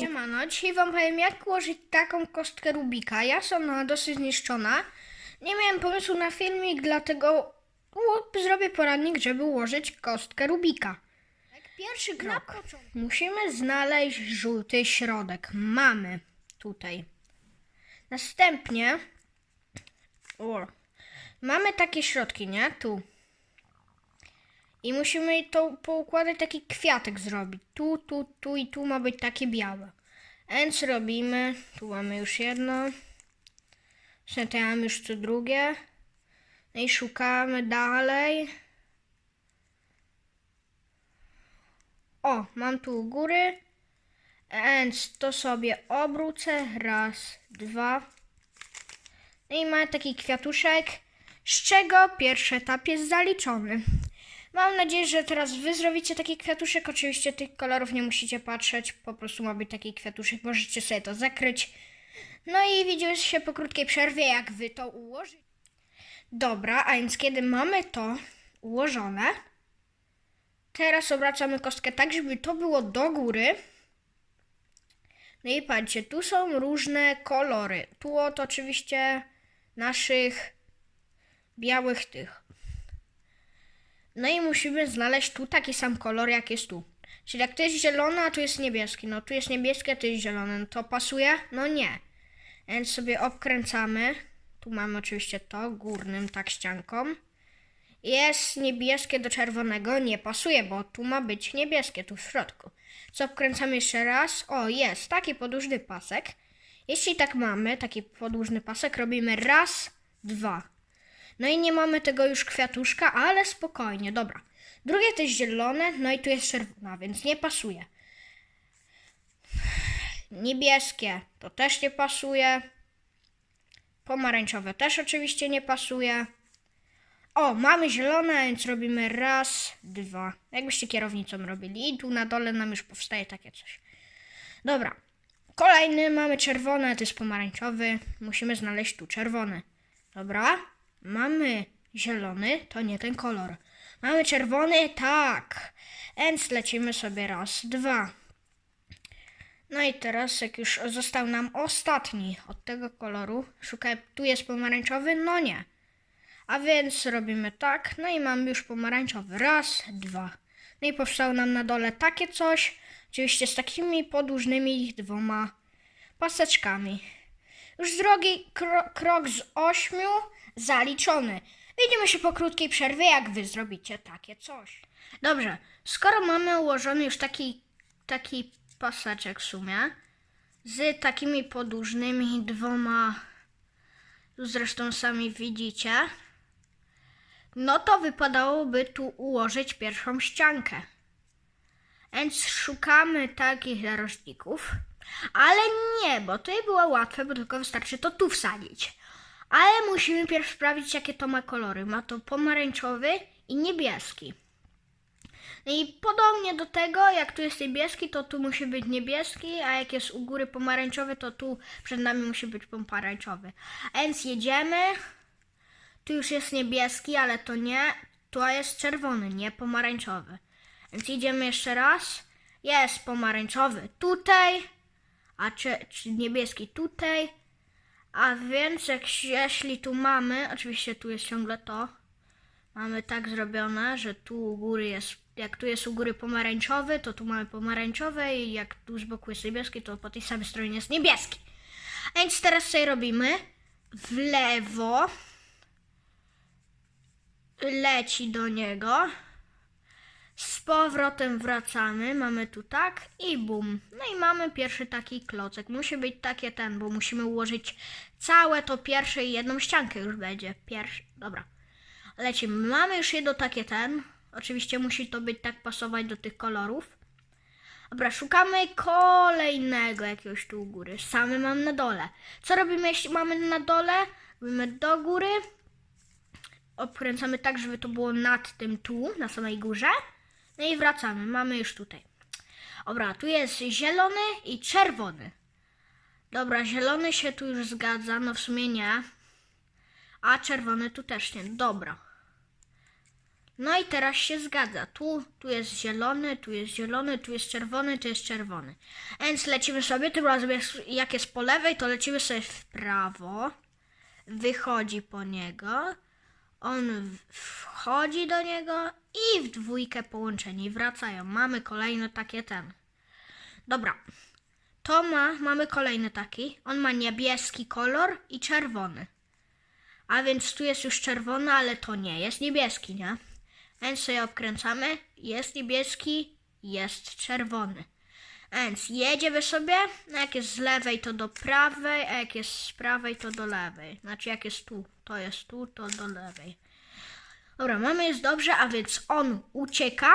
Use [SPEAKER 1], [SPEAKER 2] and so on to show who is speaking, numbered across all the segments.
[SPEAKER 1] Siemano, dzisiaj wam powiem jak ułożyć taką kostkę Rubika. Ja są ona dosyć zniszczona. Nie miałem pomysłu na filmik, dlatego zrobię poradnik, żeby ułożyć kostkę Rubika. Pierwszy krok. Musimy znaleźć żółty środek. Mamy tutaj. Następnie o, mamy takie środki, nie? Tu. I musimy to poukładać taki kwiatek zrobić. Tu, tu, tu i tu ma być takie białe. Więc robimy. Tu mamy już jedno. Mamy już to drugie. No i szukamy dalej. O, mam tu u góry. Więc to sobie obrócę. Raz, dwa. No i mamy taki kwiatuszek, z czego pierwszy etap jest zaliczony. Mam nadzieję, że teraz wy zrobicie taki kwiatuszek. Oczywiście tych kolorów nie musicie patrzeć, po prostu ma być taki kwiatuszek. Możecie sobie to zakryć. No i widzimy się po krótkiej przerwie, jak wy to ułożycie. Dobra, a więc kiedy mamy to ułożone, teraz obracamy kostkę tak, żeby to było do góry. No i patrzcie, tu są różne kolory. Tu od oczywiście naszych białych tych. No i musimy znaleźć tu taki sam kolor, jak jest tu. Czyli jak to jest zielony, a tu jest niebieski. No tu jest niebieski, a tu jest zielony. No to pasuje? No nie. Więc sobie obkręcamy. Tu mamy oczywiście to górnym tak ścianką. Jest niebieskie do czerwonego, nie pasuje, bo tu ma być niebieskie, tu w środku. Co obkręcamy jeszcze raz? O, jest taki podłużny pasek. Jeśli tak mamy, taki podłużny pasek, robimy raz, dwa. No i nie mamy tego już kwiatuszka, ale spokojnie, dobra. Drugie to jest zielone, no i tu jest czerwona, więc nie pasuje. Niebieskie to też nie pasuje. Pomarańczowe też oczywiście nie pasuje. O, mamy zielone, więc robimy raz, dwa. Jakbyście kierownicą robili. I tu na dole nam już powstaje takie coś. Dobra. Kolejny mamy czerwony, to jest pomarańczowy. Musimy znaleźć tu czerwony. Dobra. Mamy zielony, to nie ten kolor. Mamy czerwony, tak. Więc lecimy sobie raz, dwa. No i teraz, jak już został nam ostatni od tego koloru, szukaj, tu jest pomarańczowy, no nie. A więc robimy tak, no i mamy już pomarańczowy. Raz, dwa. No i powstało nam na dole takie coś, oczywiście z takimi podłużnymi dwoma paseczkami. Już drogi kro- krok z ośmiu zaliczony. Widzimy się po krótkiej przerwie, jak wy zrobicie takie coś. Dobrze, skoro mamy ułożony już taki, taki paseczek w sumie, z takimi podłużnymi dwoma, zresztą sami widzicie, no to wypadałoby tu ułożyć pierwszą ściankę. Więc szukamy takich narożników. Ale nie, bo to było łatwe, bo tylko wystarczy to tu wsadzić. Ale musimy pierw sprawdzić, jakie to ma kolory. Ma to pomarańczowy i niebieski. No i podobnie do tego, jak tu jest niebieski, to tu musi być niebieski, a jak jest u góry pomarańczowy, to tu przed nami musi być pomarańczowy. A więc jedziemy. Tu już jest niebieski, ale to nie. Tu jest czerwony, nie pomarańczowy. Więc idziemy jeszcze raz. Jest pomarańczowy tutaj, a czy, czy niebieski tutaj. A więc jak, jeśli tu mamy, oczywiście tu jest ciągle to, mamy tak zrobione, że tu u góry jest, jak tu jest u góry pomarańczowy, to tu mamy pomarańczowe i jak tu z boku jest niebieski, to po tej samej stronie jest niebieski. A więc teraz sobie robimy w lewo, leci do niego. Z powrotem wracamy, mamy tu tak i bum. No i mamy pierwszy taki klocek. Musi być takie ten, bo musimy ułożyć całe to pierwsze i jedną ściankę już będzie. Pierwszy, dobra. Lecimy. Mamy już jedno takie ten. Oczywiście musi to być tak pasować do tych kolorów. Dobra, szukamy kolejnego jakiegoś tu u góry. Samy mam na dole. Co robimy, jeśli mamy na dole? Robimy do góry. Obkręcamy tak, żeby to było nad tym tu, na samej górze. No i wracamy. Mamy już tutaj. Dobra, tu jest zielony i czerwony. Dobra, zielony się tu już zgadza, no w sumie nie. A czerwony tu też nie. Dobra. No i teraz się zgadza. Tu, tu jest zielony, tu jest zielony, tu jest czerwony, tu jest czerwony. Więc lecimy sobie, tym razem jak jest po lewej, to lecimy sobie w prawo. Wychodzi po niego. On wchodzi do niego i w dwójkę połączeni wracają. Mamy kolejny takie ten. Dobra. To ma, mamy kolejny taki. On ma niebieski kolor i czerwony. A więc tu jest już czerwony, ale to nie jest niebieski, nie? Więc sobie obkręcamy. Jest niebieski, jest czerwony. Więc jedziemy sobie. Jak jest z lewej, to do prawej, a jak jest z prawej, to do lewej. Znaczy, jak jest tu, to jest tu, to do lewej. Dobra, mamy jest dobrze, a więc on ucieka.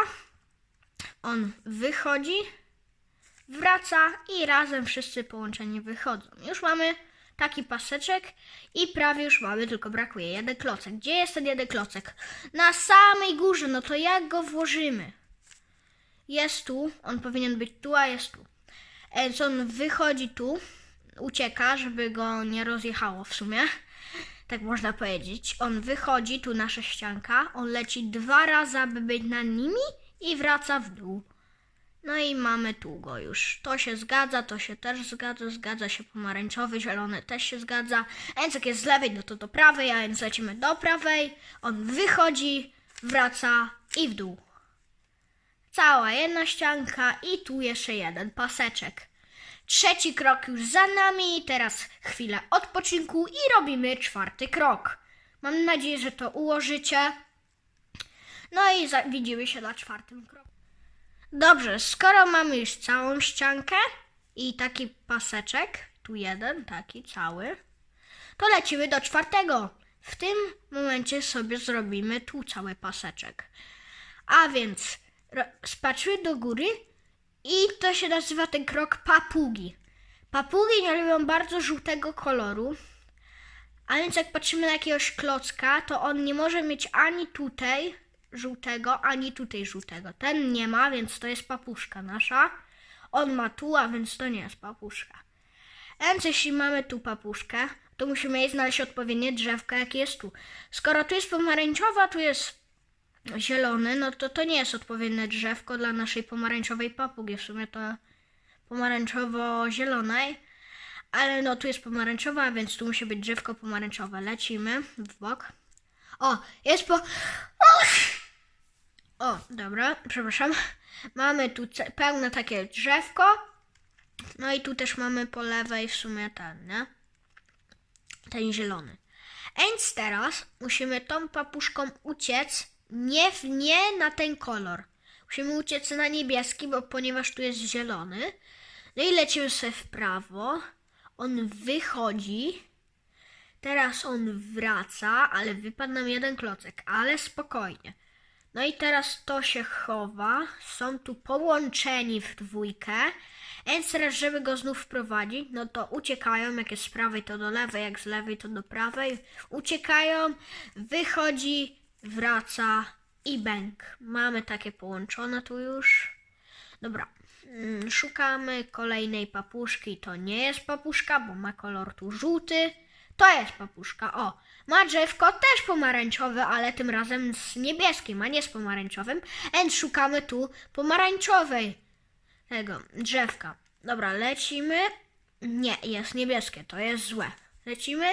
[SPEAKER 1] On wychodzi, wraca i razem wszyscy połączeni wychodzą. Już mamy taki paseczek i prawie już mamy, tylko brakuje jeden klocek. Gdzie jest ten jeden klocek? Na samej górze, no to jak go włożymy? Jest tu, on powinien być tu, a jest tu. Więc on wychodzi tu, ucieka, żeby go nie rozjechało w sumie. Tak można powiedzieć. On wychodzi, tu nasza ścianka, on leci dwa razy, aby być nad nimi i wraca w dół. No i mamy tu go już. To się zgadza, to się też zgadza, zgadza się pomarańczowy, zielony też się zgadza. Jak jest z lewej, no to do prawej, a więc lecimy do prawej. On wychodzi, wraca i w dół. Cała jedna ścianka i tu jeszcze jeden paseczek. Trzeci krok już za nami, teraz chwilę odpoczynku i robimy czwarty krok. Mam nadzieję, że to ułożycie. No i widzimy się na czwartym kroku. Dobrze, skoro mamy już całą ściankę i taki paseczek, tu jeden, taki cały, to lecimy do czwartego. W tym momencie sobie zrobimy tu cały paseczek. A więc spatrzymy do góry i to się nazywa ten krok papugi. Papugi nie lubią bardzo żółtego koloru, a więc jak patrzymy na jakiegoś klocka, to on nie może mieć ani tutaj żółtego, ani tutaj żółtego. Ten nie ma, więc to jest papuszka nasza. On ma tu, a więc to nie jest papuszka. Więc jeśli mamy tu papuszkę, to musimy jej znaleźć odpowiednie drzewko, jakie jest tu. Skoro tu jest pomarańczowa, tu jest zielony, no to to nie jest odpowiednie drzewko dla naszej pomarańczowej papugi. W sumie to pomarańczowo-zielonej. Ale no tu jest pomarańczowa, więc tu musi być drzewko pomarańczowe. Lecimy w bok. O, jest po... O, dobra, przepraszam. Mamy tu pełne takie drzewko. No i tu też mamy po lewej w sumie ten, nie? Ten zielony. Więc teraz musimy tą papuszką uciec nie, nie na ten kolor. Musimy uciec na niebieski, bo ponieważ tu jest zielony. No i lecimy sobie w prawo. On wychodzi. Teraz on wraca, ale wypadł nam jeden klocek, ale spokojnie. No i teraz to się chowa. Są tu połączeni w dwójkę. Więc teraz, żeby go znów wprowadzić, no to uciekają, jak jest z prawej to do lewej, jak z lewej to do prawej. Uciekają, wychodzi, wraca i bęk. Mamy takie połączone tu już. Dobra, mm, szukamy kolejnej papuszki. To nie jest papuszka, bo ma kolor tu żółty. To jest papuszka. O, ma drzewko też pomarańczowe, ale tym razem z niebieskim, a nie z pomarańczowym. Więc szukamy tu pomarańczowej tego drzewka. Dobra, lecimy. Nie, jest niebieskie, to jest złe. Lecimy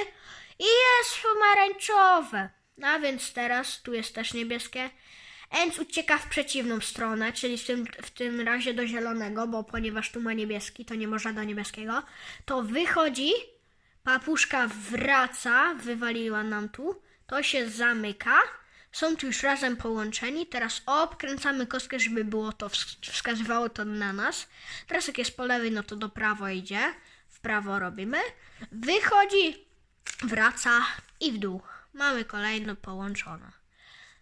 [SPEAKER 1] i jest pomarańczowe. A więc teraz tu jest też niebieskie. Więc ucieka w przeciwną stronę, czyli w tym, w tym razie do zielonego, bo ponieważ tu ma niebieski, to nie można do niebieskiego. To wychodzi, papuszka wraca, wywaliła nam tu, to się zamyka. Są tu już razem połączeni. Teraz obkręcamy kostkę, żeby było to wsk- wskazywało to na nas. Teraz jak jest po lewej, no to do prawo idzie. W prawo robimy. Wychodzi, wraca i w dół. Mamy kolejno połączone.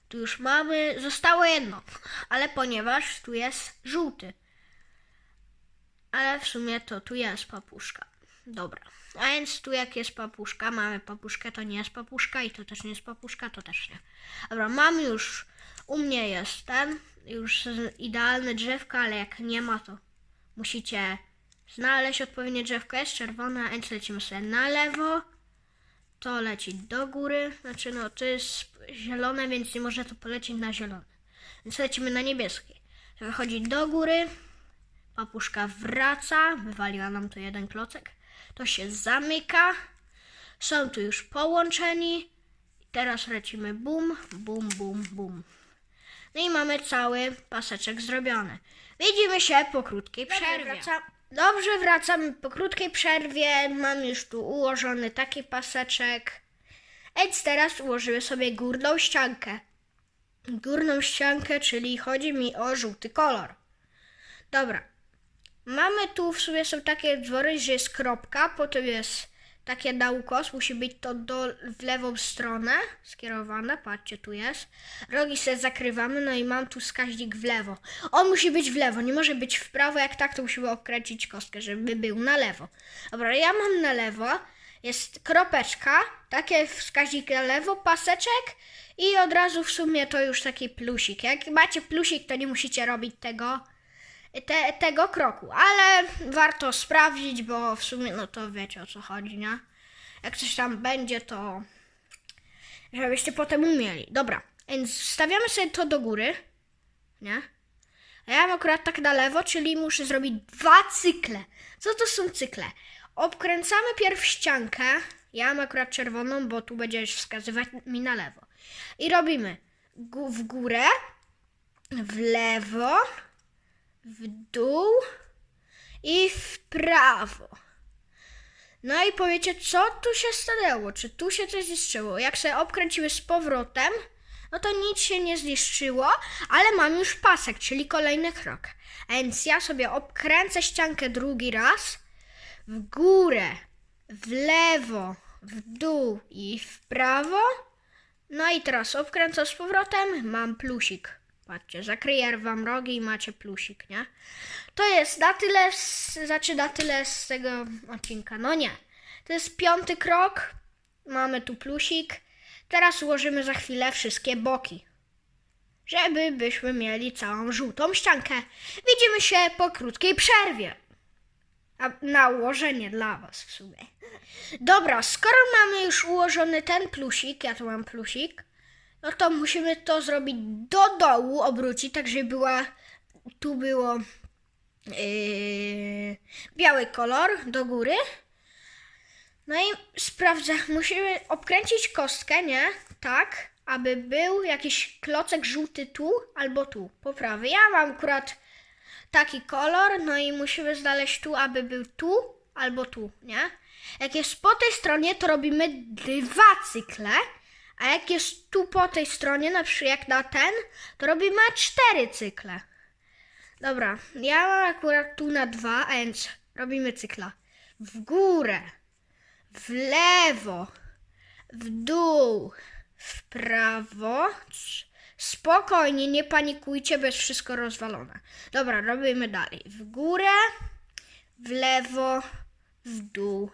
[SPEAKER 1] Tu już mamy, zostało jedno, ale ponieważ tu jest żółty. Ale w sumie to tu jest papuszka. Dobra. A więc tu jak jest papuszka, mamy papuszkę, to nie jest papuszka i to też nie jest papuszka, to też nie. Dobra, mamy już, u mnie jest ten, już idealne drzewko, ale jak nie ma, to musicie znaleźć odpowiednie drzewko. Jest czerwone, a więc lecimy sobie na lewo. To leci do góry. Znaczy, no to jest zielone, więc nie może to polecieć na zielone. Więc lecimy na niebieskie. To wychodzi do góry. Papuszka wraca. Wywaliła nam tu jeden klocek. To się zamyka. Są tu już połączeni. Teraz lecimy bum, bum, bum, bum. No i mamy cały paseczek zrobiony. Widzimy się po krótkiej przerwie. Dobrze, wracamy po krótkiej przerwie. Mam już tu ułożony taki paseczek. Więc teraz ułożymy sobie górną ściankę. Górną ściankę, czyli chodzi mi o żółty kolor. Dobra. Mamy tu w sumie są takie dwory, że jest kropka, potem jest takie na ukos, musi być to do, w lewą stronę skierowane, patrzcie, tu jest. Rogi sobie zakrywamy, no i mam tu wskaźnik w lewo. On musi być w lewo, nie może być w prawo, jak tak to musimy okręcić kostkę, żeby był na lewo. Dobra, ja mam na lewo, jest kropeczka, takie wskaźnik na lewo, paseczek i od razu w sumie to już taki plusik. Jak macie plusik, to nie musicie robić tego, te, tego kroku, ale warto sprawdzić, bo w sumie no to wiecie o co chodzi, nie? Jak coś tam będzie, to żebyście potem umieli. Dobra, więc wstawiamy sobie to do góry, nie? A ja mam akurat tak na lewo, czyli muszę zrobić dwa cykle. Co to są cykle? Obkręcamy pierw ściankę. Ja mam akurat czerwoną, bo tu będziesz wskazywać mi na lewo. I robimy w górę, w lewo, w dół i w prawo. No i powiecie, co tu się stanęło? Czy tu się coś zniszczyło? Jak sobie obkręcimy z powrotem, no to nic się nie zniszczyło, ale mam już pasek, czyli kolejny krok. Więc ja sobie obkręcę ściankę drugi raz w górę, w lewo, w dół i w prawo. No i teraz obkręcę z powrotem, mam plusik. Patrzcie, zakryję wam rogi i macie plusik, nie? To jest na tyle, z, znaczy na tyle z tego odcinka. No nie. To jest piąty krok. Mamy tu plusik. Teraz ułożymy za chwilę wszystkie boki. Żeby byśmy mieli całą żółtą ściankę. Widzimy się po krótkiej przerwie. A na ułożenie dla was w sumie. Dobra, skoro mamy już ułożony ten plusik, ja tu mam plusik, no to musimy to zrobić do dołu, obrócić, tak żeby była, tu było yy, biały kolor do góry. No i sprawdzę, musimy obkręcić kostkę, nie? Tak, aby był jakiś klocek żółty tu albo tu, po prawej. Ja mam akurat taki kolor, no i musimy znaleźć tu, aby był tu albo tu, nie? Jak jest po tej stronie, to robimy dwa cykle, a jak jest tu po tej stronie, na przykład jak na ten, to robimy cztery cykle. Dobra, ja mam akurat tu na dwa, a więc robimy cykla. W górę, w lewo, w dół, w prawo. Spokojnie, nie panikujcie, bo jest wszystko rozwalone. Dobra, robimy dalej. W górę, w lewo, w dół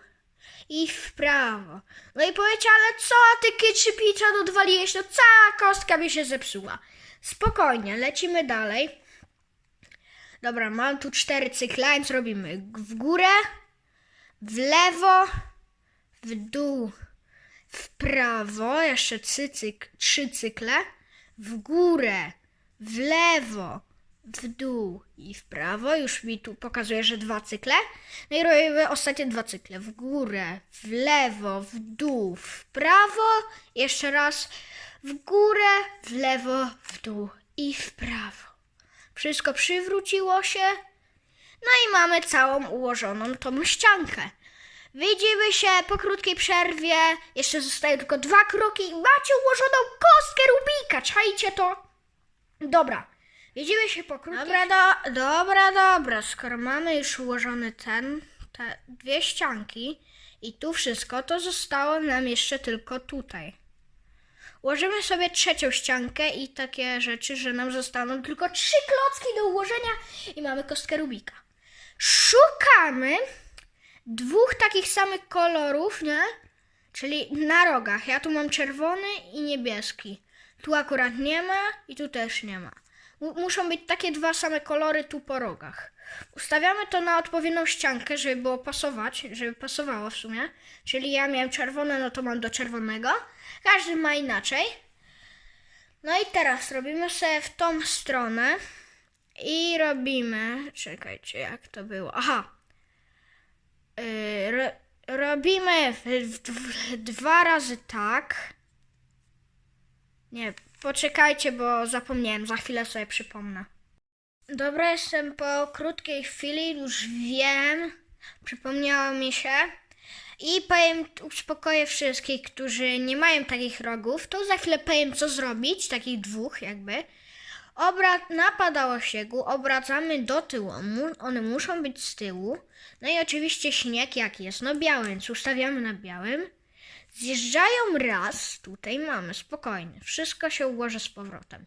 [SPEAKER 1] i w prawo. No i powiecie, ale co ty kiczy picza odwaliłeś? No cała kostka mi się zepsuła. Spokojnie, lecimy dalej. Dobra, mam tu cztery cykle, więc robimy w górę, w lewo, w dół, w prawo, jeszcze cyk, trzy cykle, w górę, w lewo, w dół i w prawo. Już mi tu pokazuje, że dwa cykle. No i robimy ostatnie dwa cykle. W górę, w lewo, w dół, w prawo. Jeszcze raz w górę, w lewo, w dół i w prawo. Wszystko przywróciło się. No i mamy całą ułożoną tą ściankę. Widzimy się po krótkiej przerwie. Jeszcze zostają tylko dwa kroki i macie ułożoną kostkę Rubika. Czajcie to? Dobra. Widzimy się po krótkiej... Dobra, do, dobra, dobra. Skoro mamy już ułożony ten, te dwie ścianki i tu wszystko, to zostało nam jeszcze tylko tutaj. Ułożymy sobie trzecią ściankę i takie rzeczy, że nam zostaną tylko trzy klocki do ułożenia i mamy kostkę Rubika. Szukamy dwóch takich samych kolorów, nie? Czyli na rogach. Ja tu mam czerwony i niebieski. Tu akurat nie ma i tu też nie ma. Mu- muszą być takie dwa same kolory tu po rogach. Ustawiamy to na odpowiednią ściankę, żeby było pasować, żeby pasowało w sumie. Czyli ja miałem czerwone, no to mam do czerwonego. Każdy ma inaczej. No i teraz robimy sobie w tą stronę i robimy. Czekajcie, jak to było? Aha. Yy, ro, robimy w, w, w, dwa razy tak. Nie, poczekajcie, bo zapomniałem, za chwilę sobie przypomnę. Dobra, jestem po krótkiej chwili, już wiem, przypomniało mi się. I powiem, uspokoję wszystkich, którzy nie mają takich rogów, to za chwilę powiem, co zrobić, takich dwóch jakby. Obra na padałosiegu obracamy do tyłu, one muszą być z tyłu. No i oczywiście śnieg jaki jest, no biały, więc ustawiamy na białym. Zjeżdżają raz, tutaj mamy, spokojnie, wszystko się ułoży z powrotem.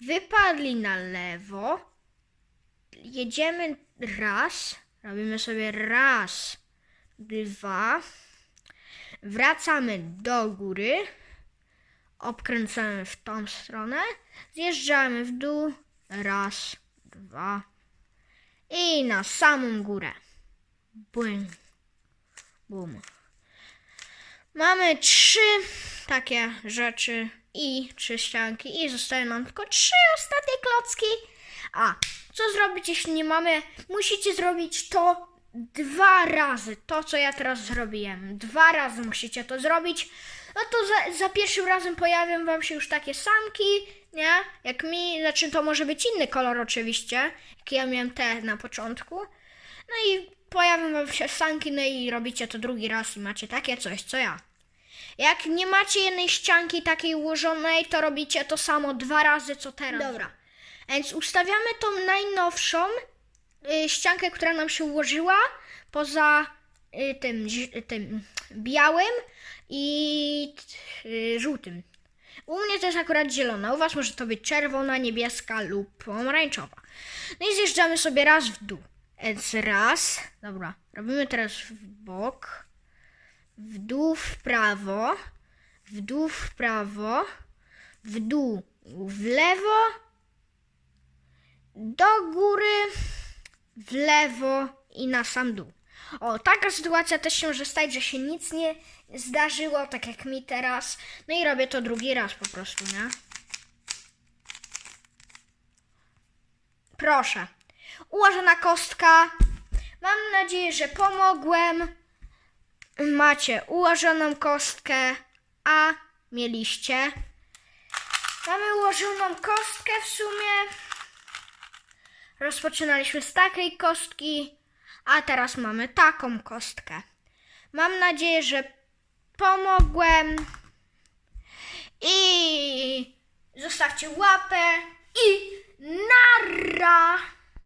[SPEAKER 1] Wypadli na lewo, jedziemy raz, robimy sobie raz, dwa, wracamy do góry, obkręcamy w tą stronę, zjeżdżamy w dół, raz, dwa i na samą górę. Bum, bum. Mamy trzy takie rzeczy i trzy ścianki i zostają nam tylko trzy ostatnie klocki. A co zrobić, jeśli nie mamy? Musicie zrobić to dwa razy. To, co ja teraz zrobiłem. Dwa razy musicie to zrobić. No to za, za pierwszym razem pojawią wam się już takie samki, nie? Jak mi, znaczy to może być inny kolor oczywiście, jak ja miałem te na początku. No i pojawią wam się sanki, no i robicie to drugi raz i macie takie coś, co ja. Jak nie macie jednej ścianki takiej ułożonej, to robicie to samo dwa razy, co teraz. Dobra. Więc ustawiamy tą najnowszą y, ściankę, która nam się ułożyła, poza y, tym, zi- tym białym i y, żółtym. U mnie to jest akurat zielona, u was może to być czerwona, niebieska lub pomarańczowa. No i zjeżdżamy sobie raz w dół. Więc raz, dobra, robimy teraz w bok, w dół w prawo, w dół w prawo, w dół w lewo, do góry, w lewo i na sam dół. O, taka sytuacja też się może stać, że się nic nie zdarzyło, tak jak mi teraz. No i robię to drugi raz po prostu, nie? Proszę. Ułożona kostka. Mam nadzieję, że pomogłem. Macie ułożoną kostkę, a mieliście. Mamy ułożoną kostkę w sumie. Rozpoczynaliśmy z takiej kostki, a teraz mamy taką kostkę. Mam nadzieję, że pomogłem. I zostawcie łapę i narra!